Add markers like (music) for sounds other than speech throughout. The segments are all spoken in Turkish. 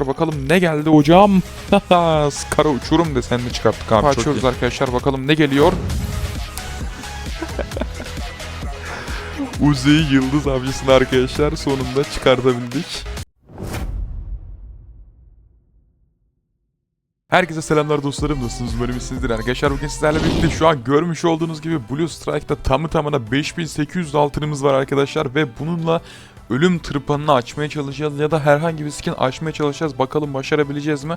Bakalım ne geldi hocam? (laughs) Skara uçurum desenini çıkarttık abi. Açıyoruz arkadaşlar bakalım ne geliyor? (laughs) Uzi Yıldız Avcısı'nı arkadaşlar sonunda çıkartabildik. Herkese selamlar dostlarım nasılsınız umarım iyisinizdir arkadaşlar bugün sizlerle birlikte şu an görmüş olduğunuz gibi Blue Strike'da tamı tamına 5800 altınımız var arkadaşlar ve bununla ölüm tırpanını açmaya çalışacağız ya da herhangi bir skin açmaya çalışacağız bakalım başarabileceğiz mi?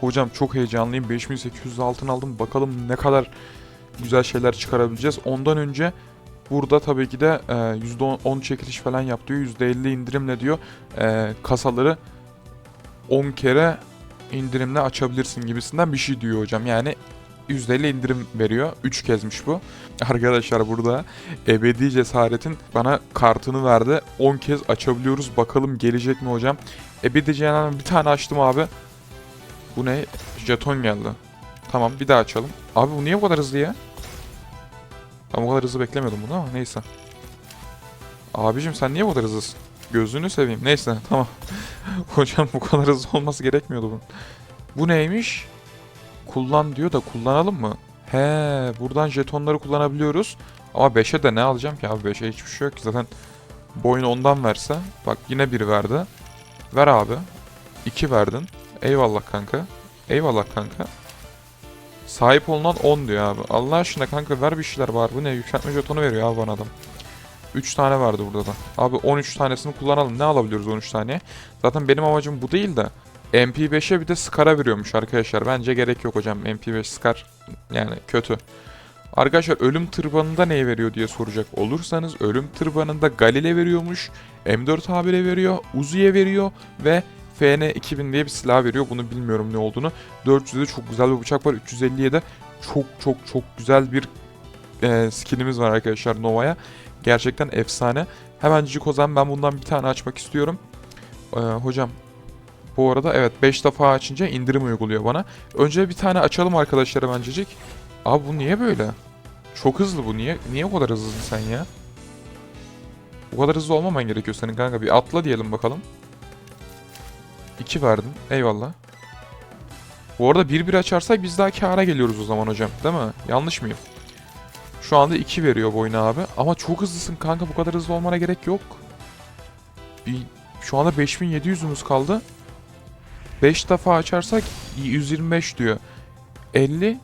Hocam çok heyecanlıyım 5800 altın aldım bakalım ne kadar güzel şeyler çıkarabileceğiz ondan önce Burada tabii ki de e, %10 çekiliş falan yap diyor. %50 indirimle diyor. E, kasaları 10 kere indirimle açabilirsin gibisinden bir şey diyor hocam. Yani %50 indirim veriyor. 3 kezmiş bu. Arkadaşlar burada ebedi cesaretin bana kartını verdi. 10 kez açabiliyoruz. Bakalım gelecek mi hocam. Ebedi cesaretin bir tane açtım abi. Bu ne? Jeton geldi. Tamam bir daha açalım. Abi bu niye bu kadar hızlı ya? Ben bu kadar hızlı beklemiyordum bunu ama neyse. Abicim sen niye bu kadar hızlısın? Gözünü seveyim. Neyse (laughs) tamam. Hocam bu kadar hızlı olması gerekmiyordu bunun. Bu neymiş? Kullan diyor da kullanalım mı? He, buradan jetonları kullanabiliyoruz. Ama 5'e de ne alacağım ki abi 5'e hiçbir şey yok ki zaten boyun ondan verse. Bak yine bir verdi. Ver abi. 2 verdin. Eyvallah kanka. Eyvallah kanka. Sahip olunan 10 diyor abi. Allah aşkına kanka ver bir şeyler var. Bu ne? Yükseltme jetonu veriyor abi bana adam. 3 tane vardı burada da. Abi 13 tanesini kullanalım. Ne alabiliyoruz 13 taneye? Zaten benim amacım bu değil de MP5'e bir de Scar'a veriyormuş arkadaşlar. Bence gerek yok hocam. MP5 Scar yani kötü. Arkadaşlar ölüm tırbanında neyi veriyor diye soracak olursanız ölüm tırbanında Galile veriyormuş. M4 habire veriyor. Uzi'ye veriyor ve FN 2000 diye bir silah veriyor. Bunu bilmiyorum ne olduğunu. 400'de çok güzel bir bıçak var. 350'ye de çok çok çok güzel bir e, skinimiz var arkadaşlar Nova'ya. Gerçekten efsane. Hemencik o zaman ben bundan bir tane açmak istiyorum. Ee, hocam bu arada evet 5 defa açınca indirim uyguluyor bana. Önce bir tane açalım arkadaşlar hemencik. Abi bu niye böyle? Çok hızlı bu. Niye niye o kadar hızlısın sen ya? Bu kadar hızlı olmaman gerekiyor senin kanka. Bir atla diyelim bakalım. 2 verdim. Eyvallah. Bu arada 1-1 açarsak biz daha kâra geliyoruz o zaman hocam. Değil mi? Yanlış mıyım? Şu anda 2 veriyor boyuna abi. Ama çok hızlısın kanka. Bu kadar hızlı olmana gerek yok. Bir, şu anda 5700'ümüz kaldı. 5 defa açarsak 125 diyor. 50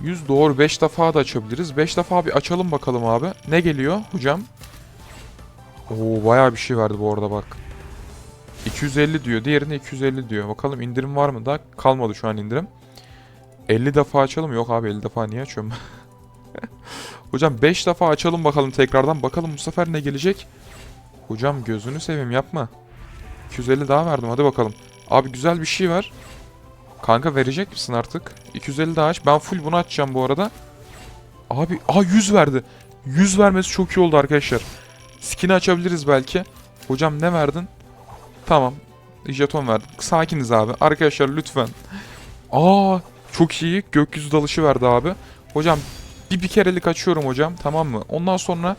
100 doğru 5 defa da açabiliriz. 5 defa bir açalım bakalım abi. Ne geliyor hocam? Oo bayağı bir şey verdi bu arada bak. 250 diyor. Diğerine 250 diyor. Bakalım indirim var mı da? Kalmadı şu an indirim. 50 defa açalım. Yok abi 50 defa niye açıyorum? (laughs) Hocam 5 defa açalım bakalım tekrardan. Bakalım bu sefer ne gelecek? Hocam gözünü seveyim yapma. 250 daha verdim hadi bakalım. Abi güzel bir şey var. Kanka verecek misin artık? 250 daha aç. Ben full bunu açacağım bu arada. Abi aa 100 verdi. 100 vermesi çok iyi oldu arkadaşlar. Skin'i açabiliriz belki. Hocam ne verdin? Tamam. Jeton verdim. Sakiniz abi. Arkadaşlar lütfen. Aa çok iyi. Gökyüzü dalışı verdi abi. Hocam bir bir kerelik açıyorum hocam tamam mı? Ondan sonra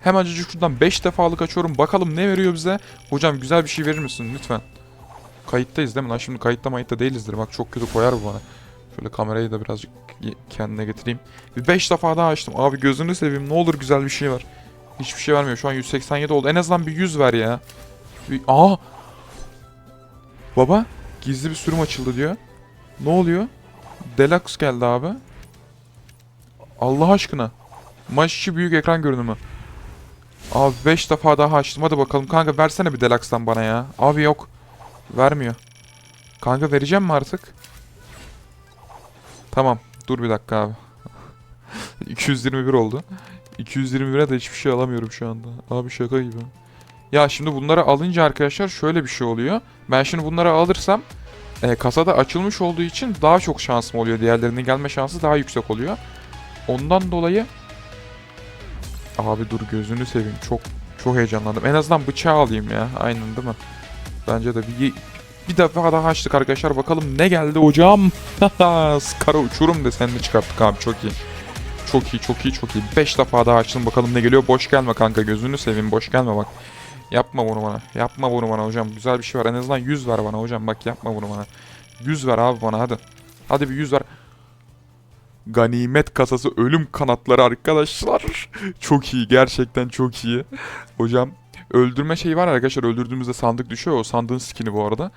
hemencecik şuradan 5 defalık açıyorum. Bakalım ne veriyor bize? Hocam güzel bir şey verir misin lütfen? Kayıttayız değil mi lan? Şimdi kayıtta mayıtta değilizdir. Bak çok kötü koyar bu bana. Şöyle kamerayı da birazcık kendine getireyim. Bir 5 defa daha açtım. Abi gözünü seveyim. Ne olur güzel bir şey var. Hiçbir şey vermiyor. Şu an 187 oldu. En azından bir 100 ver ya. Bir... Aa! Baba gizli bir sürüm açıldı diyor. Ne oluyor? Deluxe geldi abi. Allah aşkına. Maç içi büyük ekran görünümü. Abi 5 defa daha açtım. Hadi bakalım. Kanka versene bir Deluxe'dan bana ya. Abi yok. Vermiyor. Kanka vereceğim mi artık? Tamam. Dur bir dakika abi. (laughs) 221 oldu. 221'e de hiçbir şey alamıyorum şu anda. Abi şaka gibi. Ya şimdi bunları alınca arkadaşlar şöyle bir şey oluyor. Ben şimdi bunları alırsam e, kasada açılmış olduğu için daha çok şansım oluyor. Diğerlerinin gelme şansı daha yüksek oluyor. Ondan dolayı Abi dur gözünü seveyim. Çok çok heyecanlandım. En azından bıçağı alayım ya. Aynen değil mi? Bence de bir bir defa daha açtık arkadaşlar. Bakalım ne geldi hocam? (laughs) Skara uçurum desenini çıkarttık abi. Çok iyi. Çok iyi, çok iyi, çok iyi. 5 defa daha açtım. Bakalım ne geliyor. Boş gelme kanka. Gözünü seveyim. Boş gelme bak. Yapma bunu bana. Yapma bunu bana hocam. Güzel bir şey var. En azından 100 ver bana hocam. Bak yapma bunu bana. 100 ver abi bana hadi. Hadi bir 100 ver. Ganimet kasası ölüm kanatları arkadaşlar. (laughs) Çok iyi. Gerçekten çok iyi. Hocam öldürme şeyi var arkadaşlar. Öldürdüğümüzde sandık düşüyor. O sandığın skini bu arada.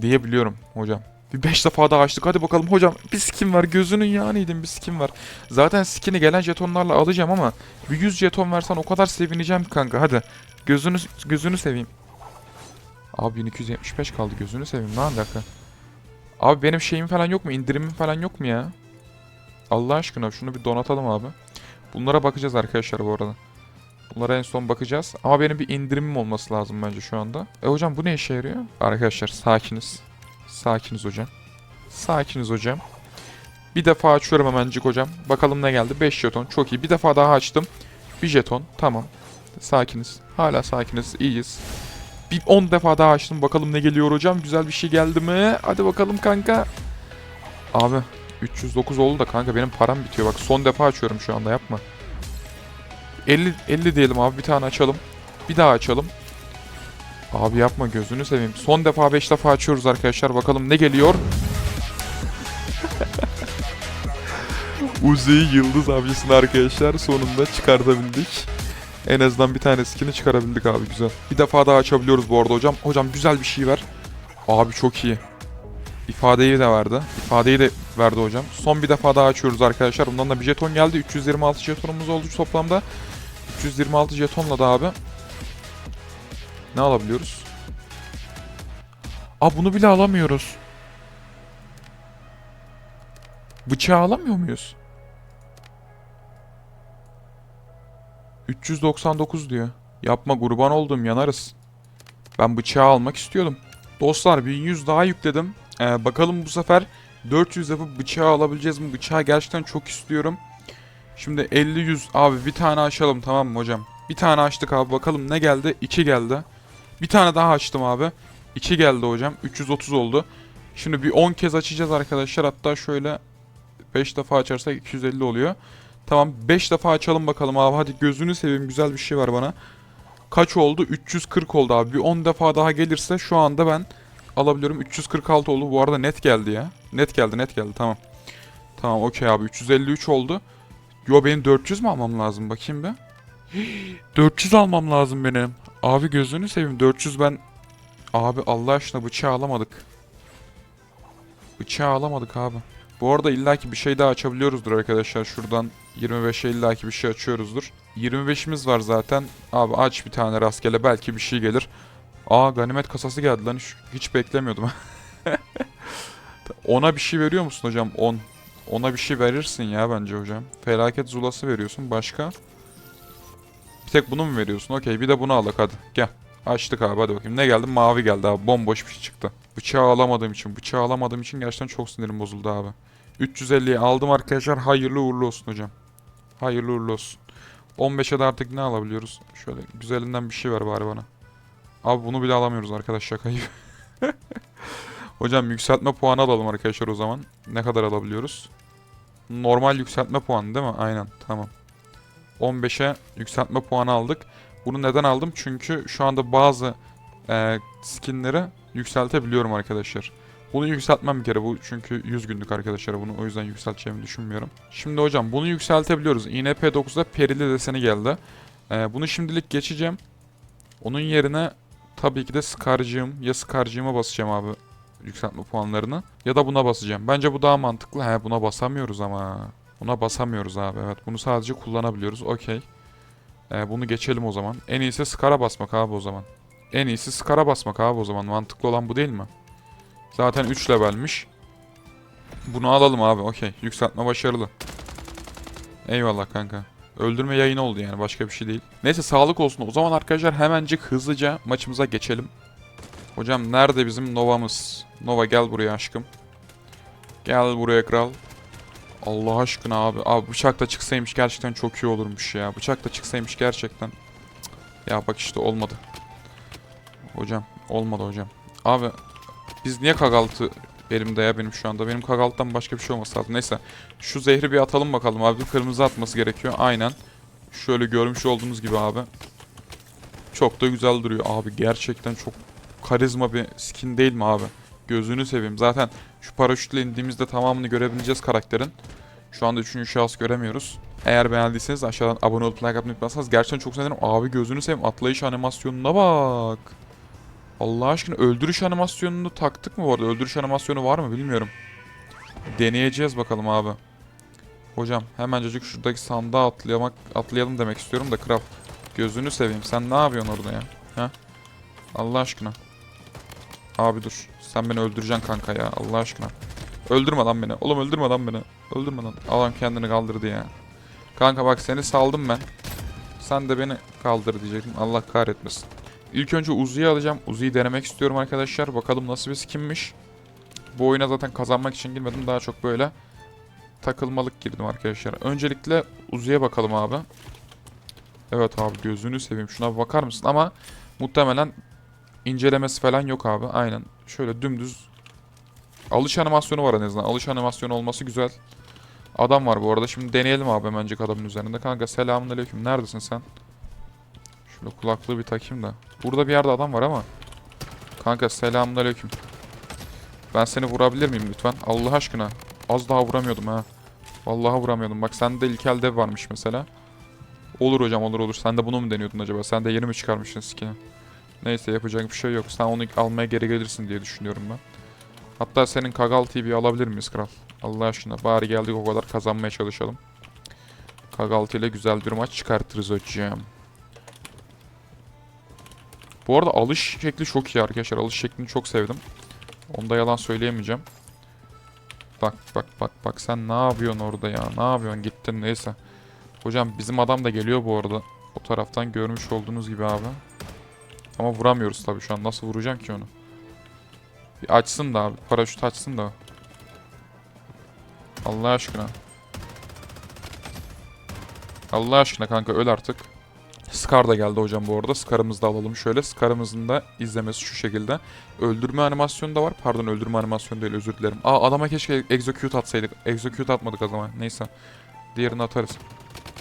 Diyebiliyorum hocam. Bir 5 defa daha açtık. Hadi bakalım hocam. Bir skin var. Gözünün yağıydın bir skin var. Zaten skin'i gelen jetonlarla alacağım ama bir 100 jeton versen o kadar sevineceğim kanka. Hadi. Gözünü gözünü seveyim. Abi 1275 kaldı. Gözünü seveyim. Ne alaka? Abi benim şeyim falan yok mu? İndirimim falan yok mu ya? Allah aşkına şunu bir donatalım abi. Bunlara bakacağız arkadaşlar bu arada. Bunlara en son bakacağız. Ama benim bir indirimim olması lazım bence şu anda. E hocam bu ne işe yarıyor? Arkadaşlar sakiniz. Sakiniz hocam. Sakiniz hocam. Bir defa açıyorum hemencik hocam. Bakalım ne geldi? 5 jeton. Çok iyi. Bir defa daha açtım. Bir jeton. Tamam. Sakiniz. Hala sakiniz. İyiyiz. Bir 10 defa daha açtım. Bakalım ne geliyor hocam. Güzel bir şey geldi mi? Hadi bakalım kanka. Abi 309 oldu da kanka benim param bitiyor. Bak son defa açıyorum şu anda yapma. 50 50 diyelim abi bir tane açalım. Bir daha açalım. Abi yapma gözünü seveyim. Son defa 5 defa açıyoruz arkadaşlar. Bakalım ne geliyor. (laughs) Uzi'yi yıldız avcısını arkadaşlar sonunda çıkartabildik. En azından bir tane skin'i çıkarabildik abi güzel. Bir defa daha açabiliyoruz bu arada hocam. Hocam güzel bir şey ver. Abi çok iyi. İfadeyi de verdi. İfadeyi de verdi hocam. Son bir defa daha açıyoruz arkadaşlar. Bundan da bir jeton geldi. 326 jetonumuz oldu toplamda. 326 jetonla da abi. Ne alabiliyoruz? Aa bunu bile alamıyoruz. Bıçağı alamıyor muyuz? 399 diyor. Yapma kurban oldum yanarız. Ben bıçağı almak istiyordum. Dostlar bir 100 daha yükledim. Ee, bakalım bu sefer 400 yapıp bıçağı alabileceğiz mi? Bıçağı gerçekten çok istiyorum. Şimdi 50-100 abi bir tane açalım tamam mı hocam? Bir tane açtık abi bakalım ne geldi? 2 geldi. Bir tane daha açtım abi. 2 geldi hocam. 330 oldu. Şimdi bir 10 kez açacağız arkadaşlar. Hatta şöyle 5 defa açarsak 250 oluyor. Tamam 5 defa açalım bakalım abi. Hadi gözünü seveyim güzel bir şey var bana. Kaç oldu? 340 oldu abi. Bir 10 defa daha gelirse şu anda ben alabiliyorum. 346 oldu. Bu arada net geldi ya. Net geldi net geldi tamam. Tamam okey abi 353 oldu. Yo benim 400 mü almam lazım bakayım bir. (gasps) 400 almam lazım benim. Abi gözünü seveyim 400 ben... Abi Allah aşkına bıçağı alamadık. Bıçağı alamadık abi. Bu arada illaki bir şey daha açabiliyoruzdur arkadaşlar. Şuradan 25'e illaki bir şey açıyoruzdur. 25'imiz var zaten. Abi aç bir tane rastgele belki bir şey gelir. Aa ganimet kasası geldi lan hiç, hiç beklemiyordum. (laughs) Ona bir şey veriyor musun hocam? 10. Ona bir şey verirsin ya bence hocam. Felaket zulası veriyorsun. Başka? Bir tek bunu mu veriyorsun? Okey bir de bunu alak hadi. Gel. Açtık abi hadi bakayım. Ne geldi? Mavi geldi abi. Bomboş bir şey çıktı. Bıçağı alamadığım için. Bıçağı alamadığım için gerçekten çok sinirim bozuldu abi. 350'yi aldım arkadaşlar. Hayırlı uğurlu olsun hocam. Hayırlı uğurlu olsun. 15'e de artık ne alabiliyoruz? Şöyle güzelinden bir şey ver bari bana. Abi bunu bile alamıyoruz arkadaş şakayı. (laughs) Hocam yükseltme puanı alalım arkadaşlar o zaman. Ne kadar alabiliyoruz? Normal yükseltme puanı değil mi? Aynen tamam. 15'e yükseltme puanı aldık. Bunu neden aldım? Çünkü şu anda bazı e, skinleri yükseltebiliyorum arkadaşlar. Bunu yükseltmem bir kere bu çünkü 100 günlük arkadaşlar bunu o yüzden yükselteceğimi düşünmüyorum. Şimdi hocam bunu yükseltebiliyoruz. INP9'da perili deseni geldi. E, bunu şimdilik geçeceğim. Onun yerine tabii ki de Scar'cığım ya Scar'cığıma basacağım abi yükseltme puanlarını ya da buna basacağım. Bence bu daha mantıklı. He buna basamıyoruz ama. Buna basamıyoruz abi evet. Bunu sadece kullanabiliyoruz. Okey. Ee, bunu geçelim o zaman. En iyisi Scar'a basmak abi o zaman. En iyisi Scar'a basmak abi o zaman. Mantıklı olan bu değil mi? Zaten 3 levelmiş. Bunu alalım abi okey. Yükseltme başarılı. Eyvallah kanka. Öldürme yayını oldu yani başka bir şey değil. Neyse sağlık olsun. O zaman arkadaşlar hemencik hızlıca maçımıza geçelim. Hocam nerede bizim Nova'mız? Nova gel buraya aşkım. Gel buraya kral. Allah aşkına abi. Abi bıçak da çıksaymış gerçekten çok iyi olurmuş ya. Bıçak da çıksaymış gerçekten. Ya bak işte olmadı. Hocam olmadı hocam. Abi biz niye kagaltı elimde ya benim şu anda? Benim kagaltıdan başka bir şey olması lazım. Neyse şu zehri bir atalım bakalım abi. Kırmızı atması gerekiyor. Aynen. Şöyle görmüş olduğunuz gibi abi. Çok da güzel duruyor abi. Gerçekten çok karizma bir skin değil mi abi? Gözünü seveyim. Zaten şu paraşütle indiğimizde tamamını görebileceğiz karakterin. Şu anda üçüncü şahıs göremiyoruz. Eğer beğendiyseniz aşağıdan abone olup like atmayı unutmazsanız gerçekten çok sevinirim. Abi gözünü seveyim. Atlayış animasyonuna bak. Allah aşkına öldürüş animasyonunu taktık mı bu arada? Öldürüş animasyonu var mı bilmiyorum. Deneyeceğiz bakalım abi. Hocam hemencecik şuradaki sandığa atlayamak, atlayalım demek istiyorum da kral. Gözünü seveyim. Sen ne yapıyorsun orada ya? Ha? Allah aşkına. Abi dur. Sen beni öldüreceksin kanka ya. Allah aşkına. Öldürme lan beni. Oğlum öldürme lan beni. Öldürme lan. Adam kendini kaldırdı ya. Kanka bak seni saldım ben. Sen de beni kaldır diyecektim. Allah kahretmesin. İlk önce Uzi'yi alacağım. Uzi'yi denemek istiyorum arkadaşlar. Bakalım nasıl bir skinmiş. Bu oyuna zaten kazanmak için girmedim. Daha çok böyle takılmalık girdim arkadaşlar. Öncelikle Uzi'ye bakalım abi. Evet abi gözünü seveyim. Şuna bakar mısın? Ama muhtemelen incelemesi falan yok abi. Aynen. Şöyle dümdüz alış animasyonu var en azından. Alış animasyonu olması güzel. Adam var bu arada. Şimdi deneyelim abi hemencik adamın üzerinde. Kanka selamünaleyküm. Neredesin sen? Şöyle kulaklığı bir takayım da. Burada bir yerde adam var ama. Kanka selamünaleyküm. Ben seni vurabilir miyim lütfen? Allah aşkına. Az daha vuramıyordum ha. Vallahi vuramıyordum. Bak sende ilkel dev varmış mesela. Olur hocam olur olur. Sen de bunu mu deniyordun acaba? Sen de yeni mi çıkarmışsın skin'i? Neyse yapacak bir şey yok. Sen onu almaya geri gelirsin diye düşünüyorum ben. Hatta senin Kagal TV alabilir miyiz kral? Allah aşkına bari geldik o kadar kazanmaya çalışalım. Kagal ile güzel bir maç çıkartırız hocam. Bu arada alış şekli çok iyi arkadaşlar. Alış şeklini çok sevdim. Onda yalan söyleyemeyeceğim. Bak bak bak bak sen ne yapıyorsun orada ya? Ne yapıyorsun? Gittin neyse. Hocam bizim adam da geliyor bu arada. O taraftan görmüş olduğunuz gibi abi. Ama vuramıyoruz tabii şu an. Nasıl vuracağım ki onu? Bir açsın da abi. Paraşüt açsın da. Allah aşkına. Allah aşkına kanka öl artık. Scar da geldi hocam bu arada. Scar'ımızı da alalım şöyle. Scar'ımızın da izlemesi şu şekilde. Öldürme animasyonu da var. Pardon öldürme animasyonu değil özür dilerim. Aa adama keşke execute atsaydık. Execute atmadık o zaman. Neyse. Diğerini atarız.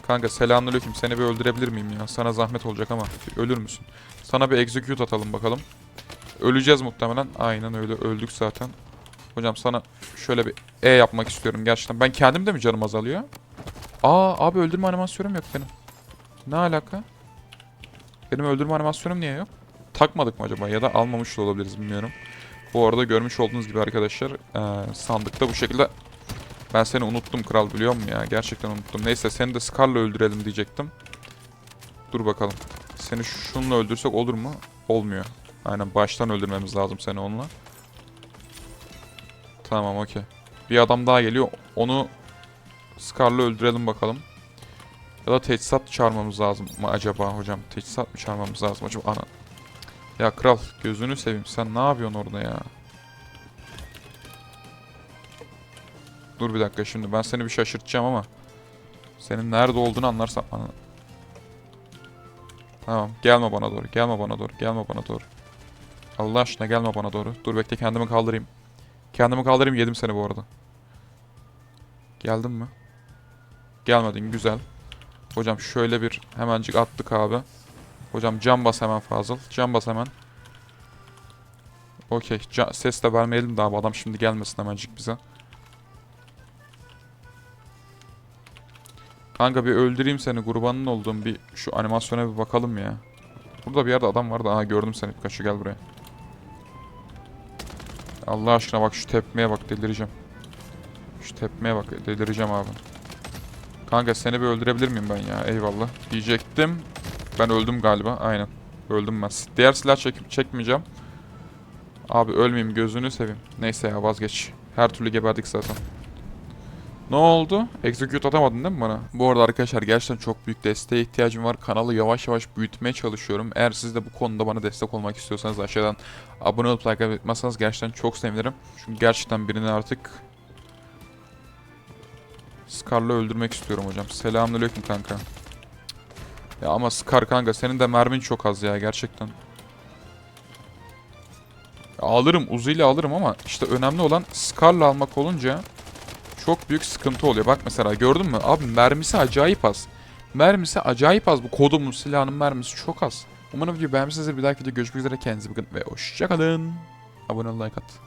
Kanka selamünaleyküm. Seni bir öldürebilir miyim ya? Sana zahmet olacak ama. Ölür müsün? Sana bir execute atalım bakalım. Öleceğiz muhtemelen. Aynen öyle. Öldük zaten. Hocam sana şöyle bir E yapmak istiyorum gerçekten. Ben kendim de mi canım azalıyor? Aa abi öldürme animasyonum yok benim. Ne alaka? Benim öldürme animasyonum niye yok? Takmadık mı acaba ya da almamış da olabiliriz bilmiyorum. Bu arada görmüş olduğunuz gibi arkadaşlar eee, sandıkta bu şekilde ben seni unuttum kral biliyor musun ya? Gerçekten unuttum. Neyse seni de Scar'la öldürelim diyecektim. Dur bakalım. Seni şununla öldürsek olur mu? Olmuyor. Aynen baştan öldürmemiz lazım seni onunla. Tamam okey. Bir adam daha geliyor. Onu Scar'la öldürelim bakalım. Ya da teçhizat çağırmamız lazım mı acaba hocam? Teçhizat mı çağırmamız lazım acaba? Ana. Ya kral gözünü seveyim sen ne yapıyorsun orada ya? Dur bir dakika şimdi ben seni bir şaşırtacağım ama senin nerede olduğunu anlarsam ana. Tamam gelme bana doğru gelme bana doğru gelme bana doğru. Allah aşkına gelme bana doğru. Dur bekle kendimi kaldırayım. Kendimi kaldırayım yedim seni bu arada. Geldin mi? Gelmedin güzel. Hocam şöyle bir hemencik attık abi. Hocam cam bas hemen Fazıl. Cam bas hemen. Okey. Ses de vermeyelim de abi adam şimdi gelmesin hemencik bize. Kanka bir öldüreyim seni kurbanın olduğum bir şu animasyona bir bakalım ya. Burada bir yerde adam vardı. Aha gördüm seni Pikachu gel buraya. Allah aşkına bak şu tepmeye bak delireceğim. Şu tepmeye bak delireceğim abi. Kanka seni bir öldürebilir miyim ben ya? Eyvallah. Diyecektim. Ben öldüm galiba. Aynen. Öldüm ben. Diğer silah çekip çekmeyeceğim. Abi ölmeyeyim gözünü seveyim. Neyse ya vazgeç. Her türlü geberdik zaten. Ne oldu? Execute atamadın değil mi bana? Bu arada arkadaşlar gerçekten çok büyük desteğe ihtiyacım var. Kanalı yavaş yavaş büyütmeye çalışıyorum. Eğer siz de bu konuda bana destek olmak istiyorsanız aşağıdan abone olup like atmazsanız gerçekten çok sevinirim. Çünkü gerçekten birini artık Scar'la öldürmek istiyorum hocam. Selamünaleyküm kanka. Ya ama Scar kanka senin de mermin çok az ya gerçekten. Ya alırım Uzi ile alırım ama işte önemli olan Scar'la almak olunca çok büyük sıkıntı oluyor. Bak mesela gördün mü? Abi mermisi acayip az. Mermisi acayip az. Bu kodumun silahının mermisi çok az. Umarım videoyu beğenmişsinizdir. Bir dahaki videoda görüşmek üzere. Kendinize bakın ve hoşçakalın. Abone ol, like at.